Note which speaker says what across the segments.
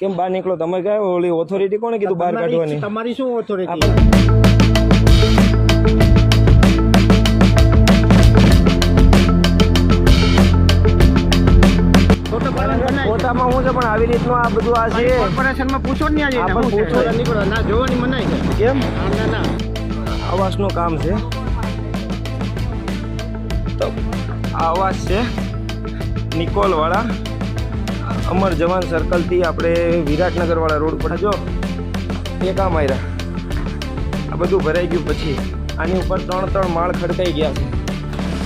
Speaker 1: કેમ બહાર નીકળો? તમે કયા ઓલી ઓથોરિટી કોણે કીધું બહાર કાઢવાની?
Speaker 2: તમારી શું ઓથોરિટી.
Speaker 1: ફોટામાં હું છે પણ આવી રીતનું આ બધું આ છે.
Speaker 2: કોર્પોરેશનમાં પૂછો ને આજે.
Speaker 1: હા, પણ પૂછો.
Speaker 2: નીકળો. ના જોવાની મનાય છે.
Speaker 1: કેમ?
Speaker 2: ના ના ના.
Speaker 1: આવાસનું કામ છે. તો આવાસ છે નિકોલવાળા. અમર જવાન સર્કલથી આપણે વિરાટનગરવાળા રોડ પર જો ટેકા માર્યા આ બધું ભરાઈ ગયું પછી, આની ઉપર ત્રણ ત્રણ માળ ખડકાઈ ગયા છે.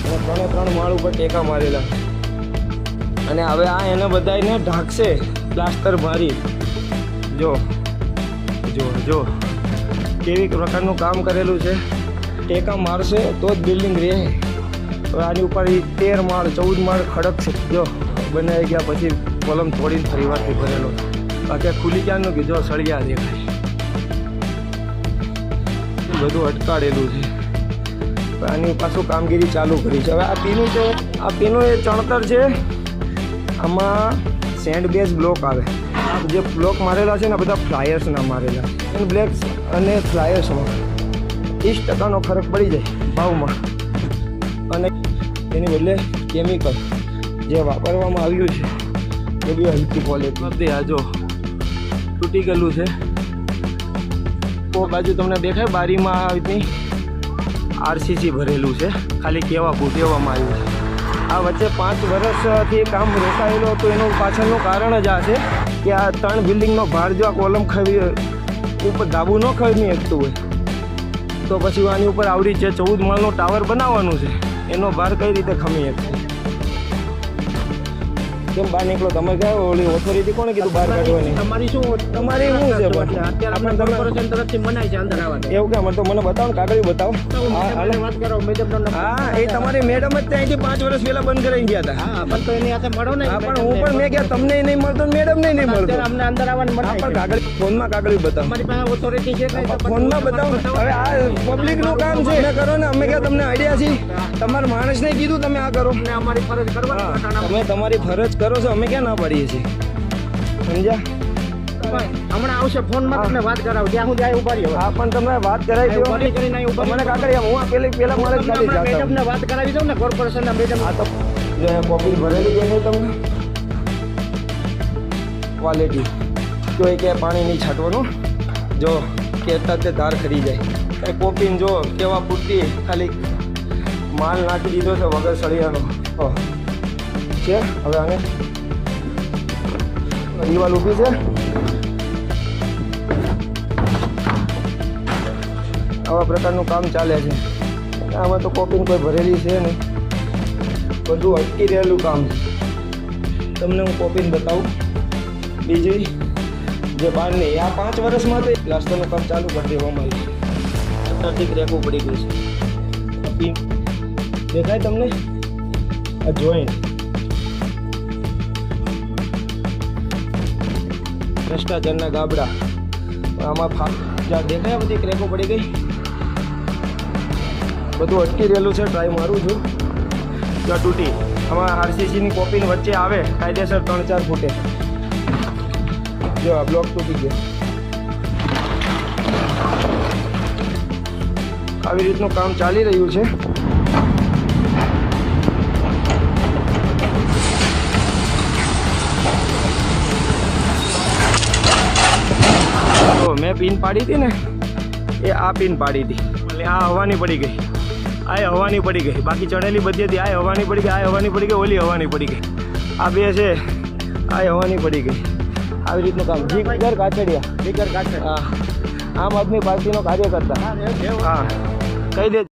Speaker 1: અને ત્રણે ત્રણ માળ ઉપર ટેકા મારેલા. અને હવે આ એને બધાને ઢાંકશે પ્લાસ્ટર મારી. જો જો જો. કેવી પ્રકારનું કામ કરેલું છે? ટેકા મારશે તો જ બિલ્ડિંગ રહે. આની ઉપર તેર માળ, ચૌદ માળ ખડક છે. જો બનાવી ગયા પછી કોલમ થોડીને ફરીવારથી ભરેલો. બાકી આ ખુલી ક્યાંનું કીધું સળિયા દેખાય. બધું અટકાડેલું છે. આની પાછું કામગીરી ચાલુ કરી છે. હવે આ પીનું છે આ પીનું એ ચણતર છે, આમાં સેન્ડ બેઝ બ્લોક આવે. જે બ્લોક મારેલા છે ને બધા ફ્લાયર્સના મારેલા. અને બ્લેક અને ફ્લાયર્સમાં ત્રીસ ટકાનો ફરક પડી જાય ભાવમાં. અને એની બદલે કેમિકલ જે વાપરવામાં આવ્યું છે, એ બી હલકી ક્વોલિટી બધી આ જો તૂટી ગયેલું છે. કો બાજુ તમને દેખાય બારીમાં આ રીતની આરસીસી ભરેલું છે. ખાલી કેવા ભૂટેવામાં આવ્યું છે. આ વચ્ચે પાંચ વર્ષથી કામ રોકાયેલું હતું, એનું પાછળનું કારણ જ આ છે કે આ ત્રણ બિલ્ડિંગનો ભાર જો આ કોલમ ખાવી ઉપર ધાબુ ન ખમી શકતું હોય, તો પછી આની ઉપર આવડી જે ચૌદ માળનું ટાવર બનાવવાનું છે. એનો ભાર કઈ રીતે ખમી શકશે કેમ બહાર નીકળો? તમે કયો ઓલી ઓથોરિટી કોણે કીધું બહાર કાઢવાની?
Speaker 2: તમારી શું
Speaker 1: તમારી શું છે પણ?
Speaker 2: અત્યારે આપણે કોર્પોરેશન તરફથી મનાય છે અંદર આવવાનું
Speaker 1: એવું કેમ? તો મને બતાવો કાગળ બતાવો. હા હાલો.
Speaker 2: વાત કરો મેડમ
Speaker 1: હા એ તમારી મેડમ જ ત્યાંથી પાંચ વર્ષ પહેલા બંધ કરાવી ગયા હતા.
Speaker 2: હા પણ તો એની સાથે મળો ને
Speaker 1: પણ હું પણ મેં ક્યાં તમને નહીં મળતો મેડમ ને નહીં મળતો.
Speaker 2: અમને અંદર આવવાનું મળે
Speaker 1: પણ
Speaker 2: છે.
Speaker 1: કાગળ ફોનમાં કાગળ બતાવો.
Speaker 2: તમારી પાસે ઓથોરિટી છે
Speaker 1: ફોનમાં બતાવો. હવે આ પબ્લિકનું કામ છે એને કરો ને અમે ક્યાં તમને આઈડિયા છીએ તમારા માણસને કીધું તમે આ કરો.
Speaker 2: અમારી ફરજ કરવાની
Speaker 1: તમે તમારી ફરજ કરો. છો અમે ક્યાં ના પાડીએ છીએ? સમજ્યા?
Speaker 2: હમણાં આવશે ફોનમાં તમને વાત કરાવ જ્યાં હું જાય ઊભા રહ્યો.
Speaker 1: હા પણ તમે વાત કરાવી દો.
Speaker 2: ઊભા કરીને ઊભા
Speaker 1: મને કાગળ હું પેલી પેલા મારે જાતા
Speaker 2: વાત કરાવી દઉં ને કોર્પોરેશન ના મેડમ
Speaker 1: આ તો કોપી ભરેલી છે તમને? ક્વોલિટી તો એ કે પાણી નહીં છાંટવાનું જો કહેતા તે ધાર ખરી જાય. એ કોપીને જો કેવા પૂરતી ખાલી માલ નાખી દીધો છે વગર સળિયાનો. છે. હવે આને દિવાલ ઊભી છે. આવા પ્રકારનું કામ ચાલે છે. આમાં તો કોપીને કોઈ ભરેલી છે નહીં. બધું અટકી રહેલું કામ તમને હું કોપીને બતાવું. બીજી જે બહારની આ પાંચ વર્ષમાં તો પ્લાસ્ટરનું કામ ચાલુ કરી દેવામાં આવ્યું છે. અત્યારથી ક્રેકું પડી ગયું છે. દેખાય તમને? આ જોઈન્ટ. ભ્રષ્ટાચારના ગાબડા. આમાં ફા દેખાય બધી ક્રેકો પડી ગઈ. બધું અટકી રહેલું છે ટ્રાય મારું છું. ત્યાં તૂટી. આમાં આરસીસીની કોપીની વચ્ચે આવે, કાયદેસર ત્રણ ચાર ફૂટે. જો આ બ્લોક તૂટી ગયો. આવી રીતનું કામ ચાલી રહ્યું છે. મેં પિન પાડી હતી ને એ આ પિન પાડી હતી. એટલે આ હવાની પડી ગઈ. આ હવાની પડી ગઈ. બાકી ચડેલી બધી હતી. આ હવાની પડી ગઈ આ હવાની પડી ગઈ ઓલી હવાની પડી ગઈ. આ બે છે. આ હવાની પડી ગઈ. આવી રીતનું કામ. જીગર કાચડિયા
Speaker 2: જીગર કાઢે
Speaker 1: હા. આમ આદમી પાર્ટીનો કાર્યકર્તા. હા. કહી દે.